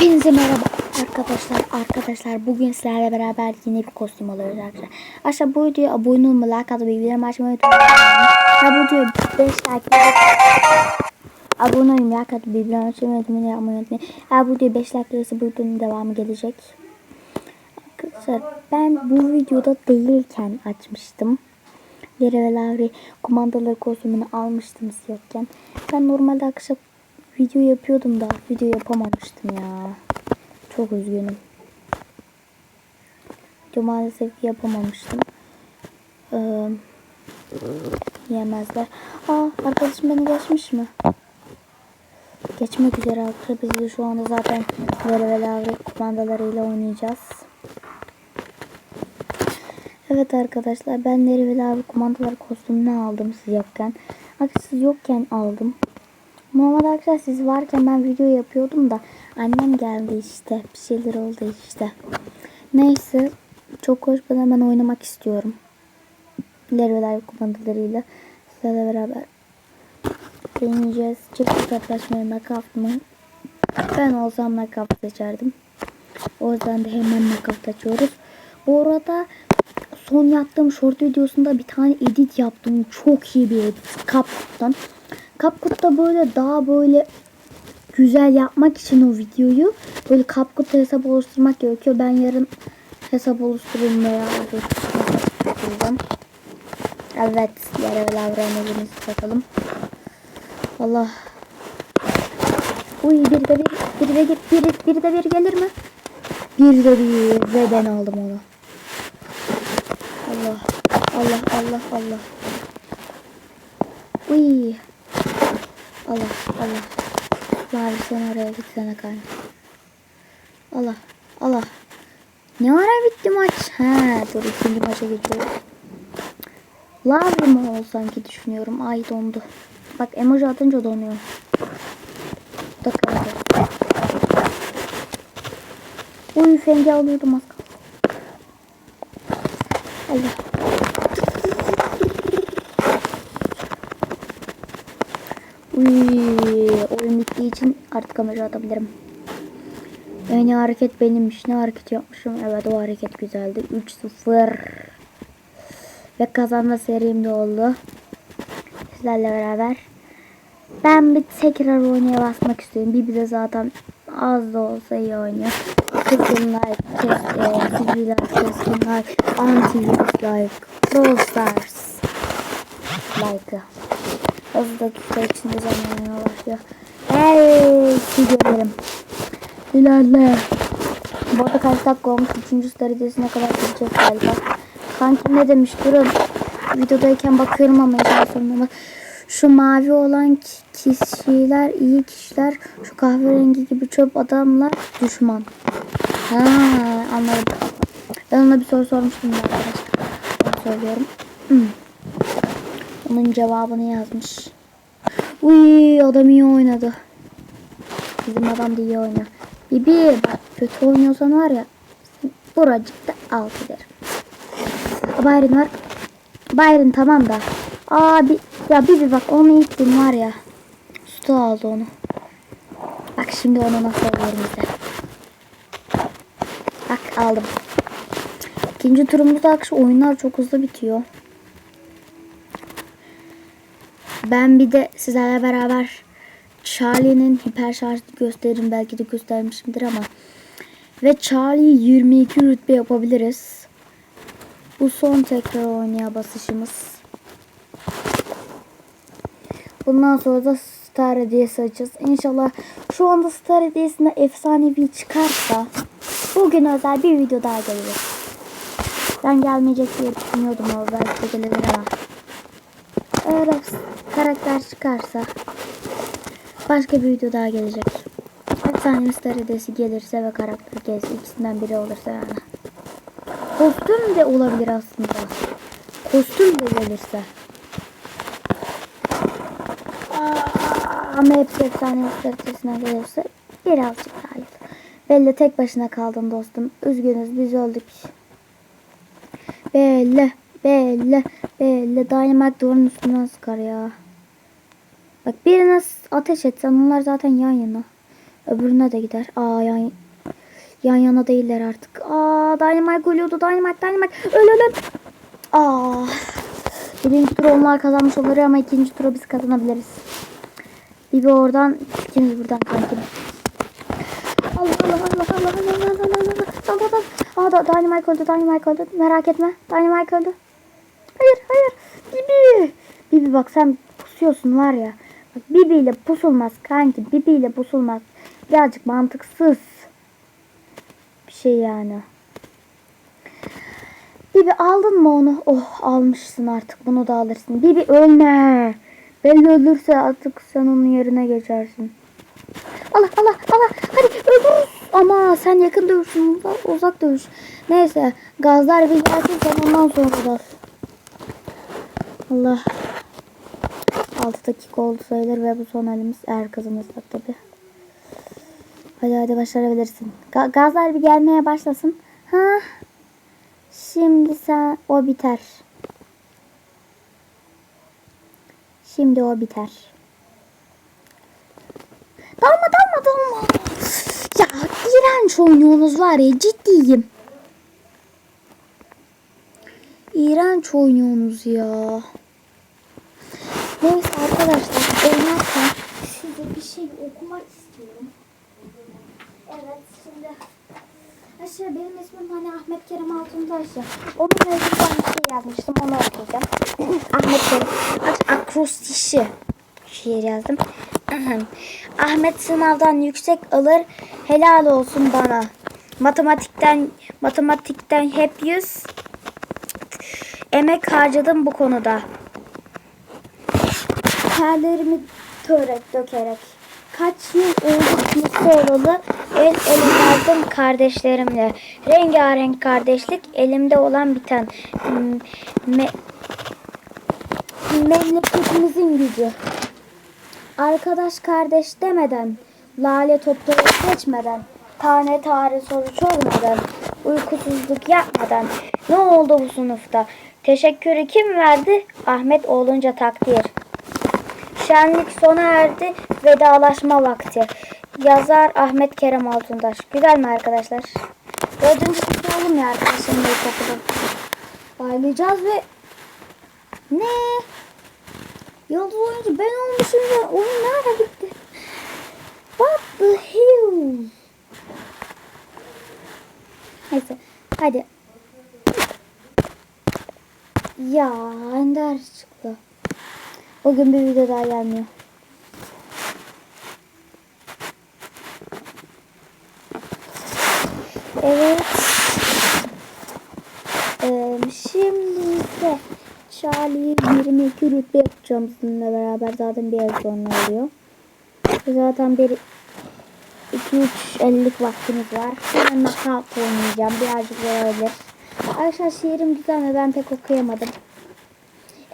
Hepinize merhaba arkadaşlar. Arkadaşlar bugün sizlerle beraber yine bir kostüm alıyoruz arkadaşlar. Aşağı bu videoya abone olmayı, like atmayı, bildirim açmayı unutmayın. Bu videoya 5 like Abone olmayı, like atmayı, bildirim açmayı unutmayın. unutmayın. Ha bu videoya 5 like gelirse bu videonun devamı gelecek. Arkadaşlar ben bu videoda değilken açmıştım. Yere ve Lavri kumandaları kostümünü almıştım siz yokken. Ben normalde akşam video yapıyordum da video yapamamıştım ya. Çok üzgünüm. Video maalesef yapamamıştım. Ee, yemezler. Aa arkadaşım beni geçmiş mi? Geçmek üzere arkadaşlar. Biz de şu anda zaten böyle lavre kumandalarıyla oynayacağız. Evet arkadaşlar ben Neri ve Lavre kumandalar kostümünü aldım siz yokken. Arkadaşlar siz yokken aldım. Normalde arkadaşlar siz varken ben video yapıyordum da annem geldi işte. Bir şeyler oldu işte. Neyse çok konuşmadan hemen oynamak istiyorum. Lavre kumandalarıyla sizlerle beraber deneyeceğiz. Çift hesaplaşmaya nakavt mı? Ben olsam nakavt seçerdim. O yüzden de hemen nakavt açıyoruz. Bu arada son yaptığım short videosunda bir tane edit yaptım. Çok iyi bir edit. Kapkut'tan. Kapkut'ta böyle daha böyle güzel yapmak için o videoyu böyle Kapkut'ta hesap oluşturmak gerekiyor. Ben yarın hesap oluşturayım veya oluşturacağım. Evet. Yere ve lavranımızı takalım. Allah. Uy bir de bir, bir de bir, bir, bir de bir gelir mi? Bir de bir ve ben aldım onu. Allah. Allah Allah Allah. Uy. Allah Allah. Bari sen oraya gitsene kanka. Allah Allah. Ne ara bitti maç? He dur ikinci maça geçiyoruz. Lavri mi ol sanki düşünüyorum. Ay dondu. Bak emoji atınca donuyor. Da kaldı. Uy fengi alıyordum az kaldı. Allah. Uy, oyun bittiği için artık kamera atabilirim. İyi hareket benimmiş. Ne hareket yapmışım? Evet o hareket güzeldi. 3-0. Ve kazanma serim oldu. Sizlerle beraber. Ben bir tekrar oynaya basmak istiyorum. Bir zaten az da olsa iyi oynuyor. E, sivriler, keskinler, antivirüs like, Brawl Stars like'ı. Hızlı dakika içinde zamanına başlıyor. Hey, gidiyorum. İlerle. Bu arada kaç dakika olmuş? Üçüncü story'desine kadar gidecek galiba. Kankim ne demiş? Durun. Videodayken bakıyorum ama en sonunda bak. Şu mavi olan ki- kişiler iyi kişiler. Şu kahverengi gibi çöp adamlar düşman. Ha, anladım. Ben ona bir soru sormuştum arkadaşlar. Söylüyorum. Hmm. Onun cevabını yazmış. Uy adam iyi oynadı. Bizim adam da iyi oynuyor. Bibi bak kötü oynuyorsan var ya buracıkta alt ederim. Byron var. Byron tamam da. Abi ya Bibi bak onu ittin var ya. Stu aldı onu. Bak şimdi onu nasıl alıyorum bize. Bak aldım. İkinci turumuzda akış oyunlar çok hızlı bitiyor. Ben bir de sizlerle beraber Charlie'nin hiper şarjını gösteririm. Belki de göstermişimdir ama. Ve Charlie 22 rütbe yapabiliriz. Bu son tekrar oynaya basışımız. Bundan sonra da Star Hediyesi açacağız. İnşallah şu anda Star Hediyesi'nde efsanevi çıkarsa bugün özel bir video daha gelir. Ben gelmeyecek diye düşünüyordum ama belki de ama. Eğer karakter çıkarsa başka bir video daha gelecek. Efsane Star Hediyesi gelirse ve karakter gelirse ikisinden biri olursa yani. Kostüm de olabilir aslında. Kostüm de gelirse. Ama hepsi efsane stratejisine gelirse birazcık daha iyi. Belli tek başına kaldın dostum. Üzgünüz biz öldük. Belli. Belli. Belli. Dynamite duvarın üstünden sıkar ya. Bak birine ateş etsen onlar zaten yan yana. Öbürüne de gider. Aa yan, yan yana değiller artık. Aa Dynamite ölüyordu. Dynamite Dynamite. Öl öl öl. Aa. Birinci tur onlar kazanmış olur ama ikinci tura biz kazanabiliriz. Bibi oradan, ikimiz buradan kankim. Allah Allah Allah Allah Allah Allah Allah Allah Allah Allah Allah Aa da Dynamite öldü Dynamite öldü merak etme Dynamite öldü Hayır hayır Bibi Bibi bak sen pusuyorsun var ya Bak Bibi ile pusulmaz kanki Bibi ile pusulmaz Birazcık mantıksız Bir şey yani Bibi aldın mı onu? Oh almışsın artık bunu da alırsın. Bibi ölme. Belli ölürse artık sen onun yerine geçersin. Allah Allah Allah hadi öldürürüz. Ama sen yakın dövüşsün uzak, uzak dövüş. Neyse gazlar bir gelsin sen ondan sonra da. Allah. 6 dakika oldu sayılır ve bu son halimiz eğer kazanırsak tabi. Hadi hadi başarabilirsin. Ga- gazlar bir gelmeye başlasın. Ha. Şimdi sen o biter. Şimdi o biter. Dalma dalma dalma. Ya iğrenç oynuyorsunuz var ya ciddiyim. İğrenç oynuyorsunuz ya. Neyse arkadaşlar oynarken size bir şey okumak istiyorum. Evet şimdi Aşağı benim ismim hani Ahmet Kerem Altuntaş ya. Onunla ilgili ben bir şey yazmıştım onu okuyacağım. Ahmet Kerem Ak- akrostişi şiir yazdım. Ahmet sınavdan yüksek alır helal olsun bana. Matematikten matematikten hep yüz emek harcadım bu konuda. Terlerimi törek dökerek. Kaç yıl mutlu olalı el ele verdim kardeşlerimle. Rengarenk kardeşlik elimde olan biten. Me memleketimizin gücü. Arkadaş kardeş demeden, lale topları seçmeden, tane tane soru sormadan, uykusuzluk yapmadan ne oldu bu sınıfta? Teşekkürü kim verdi? Ahmet olunca takdir. Şenlik sona erdi. Vedalaşma vakti. Yazar Ahmet Kerem Altuntaş. Güzel mi arkadaşlar? Dördüncü sınıfta oğlum ya arkadaşlarımla ilkokulda. Ve ne? Yıldız oyuncu ben olmuşum ya. Oyun nerede gitti? What the hell? Neyse. Hadi. Ya Ender. Bugün bir video daha gelmiyor. Evet. Ee, şimdi ise Charlie 22 rütbe yapacağım sizinle beraber zaten bir ay sonra oluyor. Zaten bir 2-3 ellik vaktimiz var. Hemen knockout oynayacağım. Birazcık olabilir. Arkadaşlar şiirim güzel mi? Ben pek okuyamadım.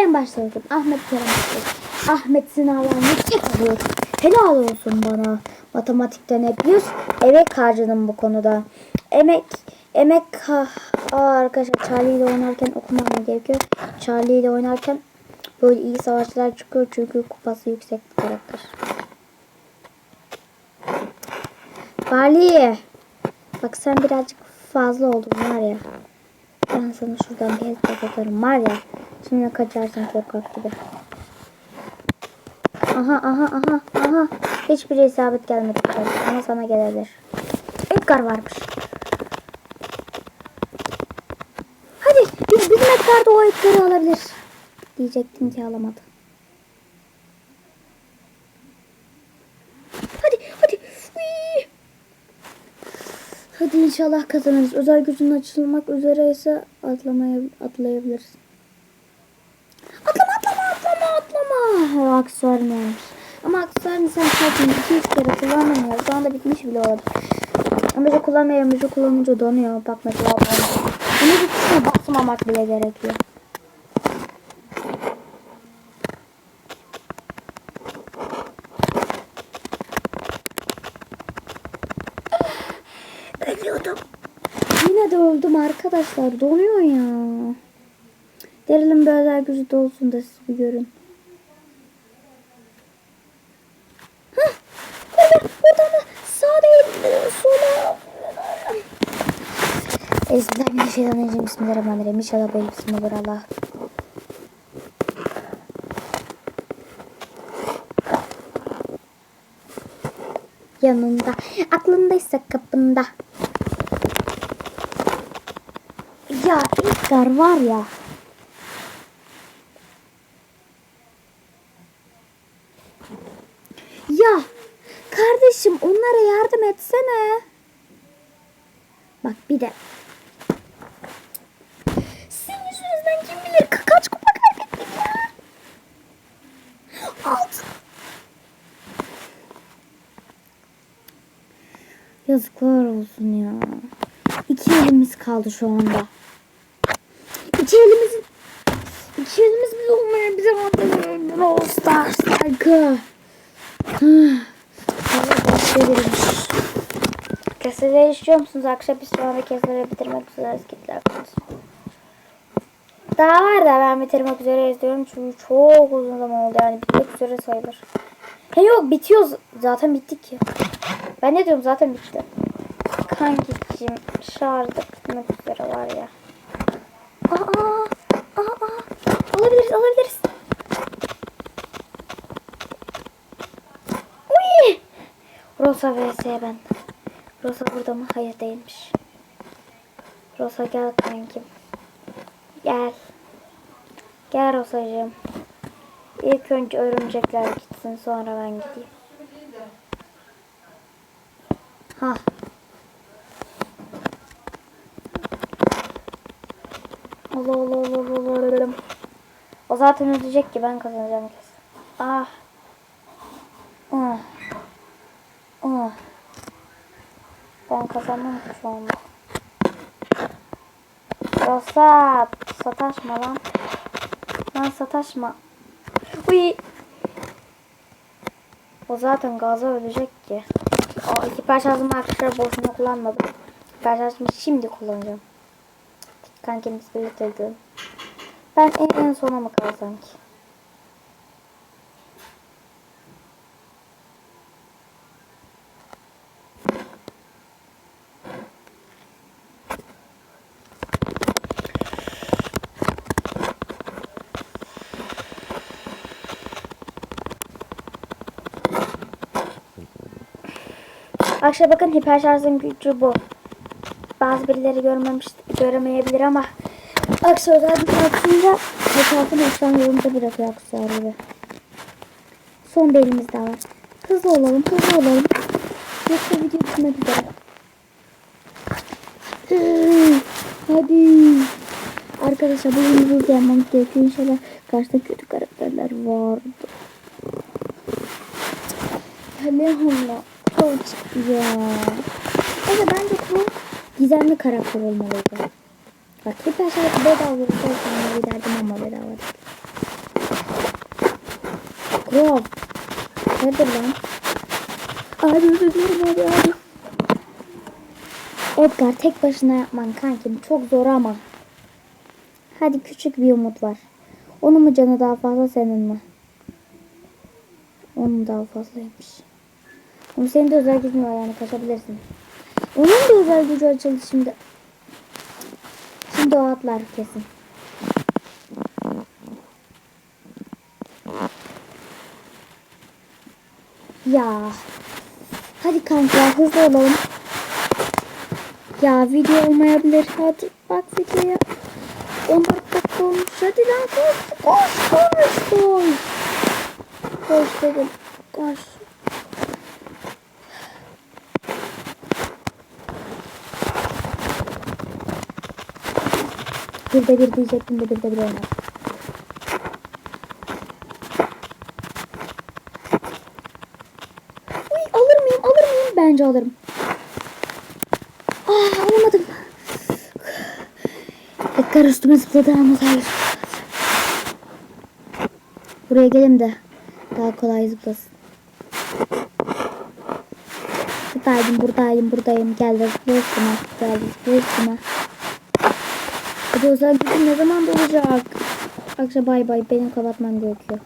En başta okudum. Ahmet Kerem. Ahmet sınavdan yüksek alıyor. Helal olsun bana. Matematikten hep yüz. Emek harcadım bu konuda. Emek emek ha, Aa, arkadaşlar Charlie ile oynarken okumam gerekiyor. Charlie ile oynarken böyle iyi savaşçılar çıkıyor çünkü kupası yüksek bir karakter. Bali. Bak sen birazcık fazla oldun var ya. Ben sana şuradan bir headshot atarım var ya. Şimdi kaçarsın korkak gibi. Aha aha aha aha. Hiçbir isabet gelmedi. Ama sana gelebilir. Edgar varmış. Hadi biz bizim Edgar da o Edgar'ı alabilir. Diyecektim ki alamadı. Hadi hadi. Uy. Hadi inşallah kazanırız. Özel gücün açılmak üzere ise atlamaya atlayabilirsin. Atlama atlama atlama atlama. Aksesuarım Ama aksesuarını sen zaten 2-3 kere kullanamıyor. Şu anda bitmiş bile olabilir. Emoji kullanmıyor. Emoji kullanınca donuyor. Bak mesela donuyor. Emoji tuşuna basmamak bile gerekiyor. Ölüyordum. Yine de öldüm arkadaşlar. Donuyor ya. Gelelim bir özel gücü de olsun da siz bir görün. Hah! Buradan, buradan sağa değil, sola. Bismillahirrahmanirrahim. Bismillahirrahmanirrahim. İnşallah böyle bismillah Allah. yanında. Aklındaysa kapında. Ya İlkar var ya. Kardeşim onlara yardım etsene. Bak bir de. Senin yüzünden kim bilir ka- kaç kupa kaybettik ya. Altı. Yazıklar olsun ya. İki elimiz kaldı şu anda. İki elimizin iki elimiz bile olmayabilir ama Brawl Stars saygı. Başlayabilirmiş. Keseleri istiyor musunuz? Akşam bir sonra keseleri bitirmek üzere skitler konusu. Daha var da ben bitirmek üzere izliyorum çünkü çok uzun zaman oldu yani bitmek üzere sayılır. He yok bitiyor zaten bittik ya. Ben ne diyorum zaten bitti. Kankicim şarjda bitmek üzere var ya. Aa, aa, aa. Alabiliriz alabiliriz. Uy! Rosa vs ben. Rosa burada mı? Hayır değilmiş. Rosa gel kankim. Gel. Gel Rosacığım. İlk önce örümcekler gitsin sonra ben gideyim. Ha. Allah Allah Allah Allah. O zaten ödeyecek ki ben kazanacağım kesin. Ah. Ah. Ben kazanmam ki şu anda. Rosa sataşma lan. Lan sataşma. Uy. O zaten gaza ölecek ki. O hiper şarjımı arkadaşlar boşuna kullanmadım. Hiper şarjımı şimdi kullanacağım. Kankimiz birlikte. Ben en, en sona mı kalsam ki? Arkadaşlar bakın hiper şarjın gücü bu. Bazı birileri görmemiş, göremeyebilir ama özellikle açınca hesabını ekran yorumda bırakıyor gibi. Son bir elimiz daha var. Hızlı olalım, hızlı olalım. Yoksa video bitmek üzere. Hadi. Arkadaşlar bugün hızlı yapmamız gerekiyor. İnşallah karşıda kötü karakterler vardı. Ya ne Koç ya. Evet bence bu gizemli karakter olmalıydı. Bak hep her şey bedava olsaydı giderdim ama bedava. Grov. Nedir lan? Abi özür dilerim abi abi. Edgar tek başına yapman kankim çok zor ama. Hadi küçük bir umut var. Onun mu canı daha fazla senin mi? Onun daha fazlaymış. Ama senin de özel gücün var yani kaçabilirsin. Onun da özel gücü açıldı şimdi. Şimdi o atlar kesin. Ya. Hadi kanka hızlı olalım. Ya video olmayabilir. Hadi bak videoya. 14 dakika olmuş. Hadi lan koş. Koş koş koş. Koş dedim. Koş. Bir de bir diyecektim de bir de bir olmaz. Uy, alır mıyım alır mıyım? Bence alırım. Ah alamadım. Edgar üstüme zıpladı ama hayır. Buraya gelin de daha kolay zıplasın. Buradaydım buradayım buradayım. Geldi zıpla üstüme. Geldi zıpla üstüme. Hadi gücüm ne zaman dolacak? Akşam bay bay benim kapatmam gerekiyor.